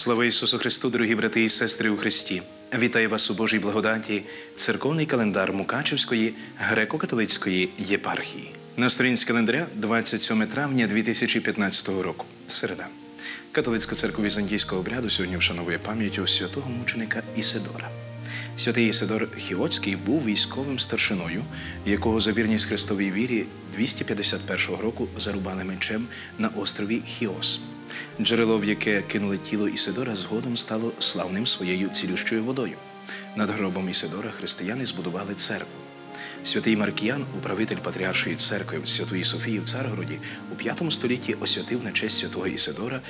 Слава Ісусу Христу, дорогі брати і сестри у Христі! Вітаю вас у Божій благодаті, церковний календар Мукачевської греко-католицької єпархії. На сторінці календаря 27 травня 2015 року. Середа. Католицька церква візантійського обряду сьогодні вшановує пам'яттю святого мученика Ісидора. Святий Ісидор Хіоцький був військовим старшиною, якого за вірність Христовій вірі 251 року зарубали мечем на острові Хіос. Джерело, в яке кинули тіло Ісидора, згодом стало славним своєю цілющою водою. Над гробом Ісидора християни збудували церкву. Святий Маркіян, управитель Патріаршої церкви Святої Софії в Царгороді, у V столітті освятив на честь святого Ісидора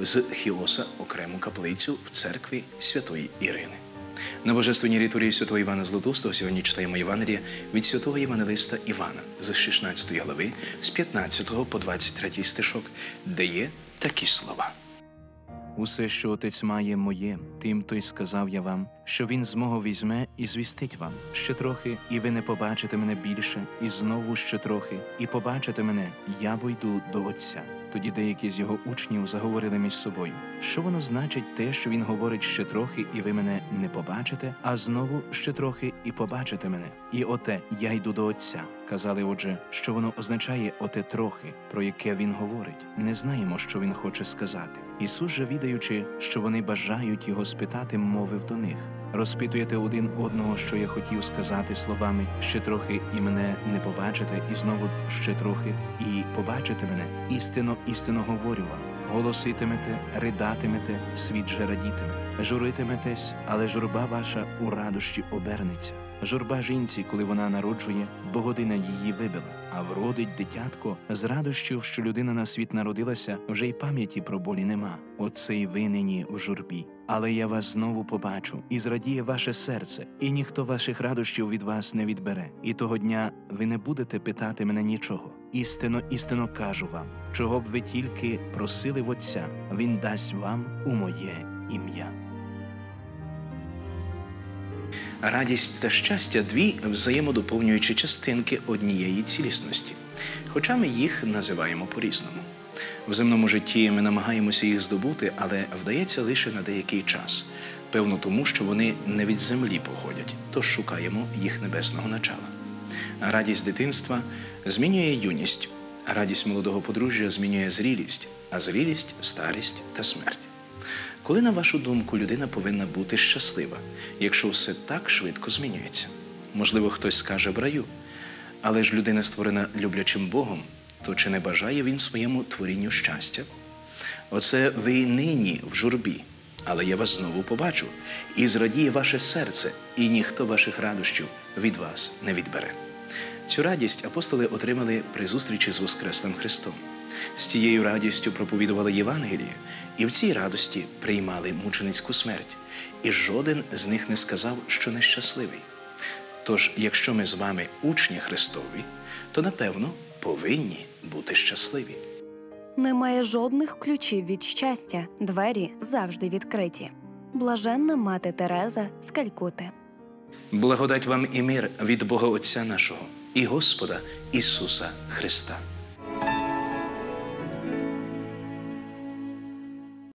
з Хіоса окрему каплицю в церкві Святої Ірини. На божественній літургії святого Івана Златоустого сьогодні читаємо Євангелія від святого Євангелиста Івана з 16 глави, з 15 по 23 стишок, де є такі слова. Усе, що отець має моє, тим то й сказав я вам, що він з мого візьме і звістить вам ще трохи, і ви не побачите мене більше, і знову ще трохи, і побачите мене, я бо йду до Отця. Тоді деякі з його учнів заговорили між собою, що воно значить те, що він говорить ще трохи, і ви мене не побачите, а знову ще трохи, і побачите мене. І оте я йду до Отця. Казали, отже, що воно означає оте трохи, про яке він говорить. Не знаємо, що він хоче сказати. Ісус же, відаючи, що вони бажають його спитати, мовив до них. Розпитуєте один одного, що я хотів сказати словами ще трохи, і мене не побачите, і знову ще трохи, і побачите мене. Істинно, істинно говорю вам. Голоситимете, ридатимете, світ же радітиме. Журитиметесь, але журба ваша у радощі обернеться. Журба жінці, коли вона народжує, бо година її вибила, а вродить дитятко з радощів, що людина на світ народилася, вже й пам'яті про болі нема. Оце й ви нині в журбі. Але я вас знову побачу, і зрадіє ваше серце, і ніхто ваших радощів від вас не відбере. І того дня ви не будете питати мене нічого. Істинно, істинно кажу вам, чого б ви тільки просили в Отця, Він дасть вам у моє ім'я. Радість та щастя дві взаємодоповнюючі частинки однієї цілісності, хоча ми їх називаємо по-різному. В земному житті ми намагаємося їх здобути, але вдається лише на деякий час, певно, тому що вони не від землі походять, тож шукаємо їх небесного начала. Радість дитинства змінює юність, радість молодого подружжя змінює зрілість, а зрілість старість та смерть. Коли, на вашу думку, людина повинна бути щаслива, якщо все так швидко змінюється? Можливо, хтось скаже в раю, але ж людина створена люблячим Богом, то чи не бажає він своєму творінню щастя? Оце ви нині в журбі, але я вас знову побачу, і зрадіє ваше серце, і ніхто ваших радощів від вас не відбере. Цю радість апостоли отримали при зустрічі з Воскреслим Христом. З цією радістю проповідували Євангеліє, і в цій радості приймали мученицьку смерть, і жоден з них не сказав, що нещасливий. Тож, якщо ми з вами учні Христові, то напевно повинні бути щасливі. Немає жодних ключів від щастя, двері завжди відкриті. Блаженна мати Тереза з Калькути. Благодать вам і мир від Бога Отця нашого і Господа Ісуса Христа.